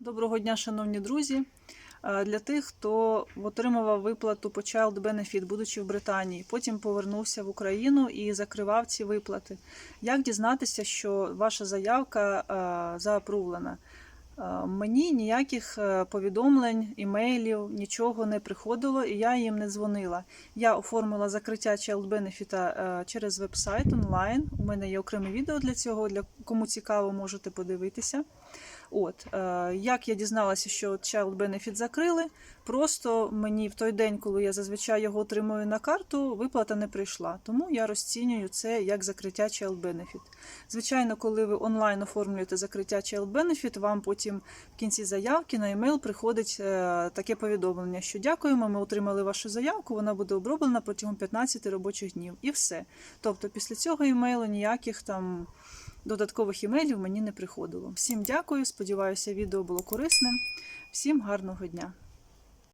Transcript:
Доброго дня, шановні друзі. Е, Для тих, хто отримував виплату по Child Benefit, будучи в Британії, потім повернувся в Україну і закривав ці виплати. Як дізнатися, що ваша заявка е, заапрувлена? Е, Мені ніяких повідомлень, імейлів, нічого не приходило, і я їм не дзвонила. Я оформила закриття Child Benefit через веб-сайт онлайн. У мене є окреме відео для цього. Для кому цікаво, можете подивитися. От е, як я дізналася, що Child Benefit закрили, просто мені в той день, коли я зазвичай його отримую на карту, виплата не прийшла. Тому я розцінюю це як закриття Child Benefit. Звичайно, коли ви онлайн оформлюєте закриття Child Benefit, вам потім в кінці заявки на емейл приходить е, таке повідомлення, що дякуємо, ми отримали вашу заявку, вона буде оброблена протягом 15 робочих днів. І все. Тобто, після цього емейлу ніяких там додаткових імейлів мені не приходило. Всім дякую, сподіваюся, відео було корисним. Всім гарного дня!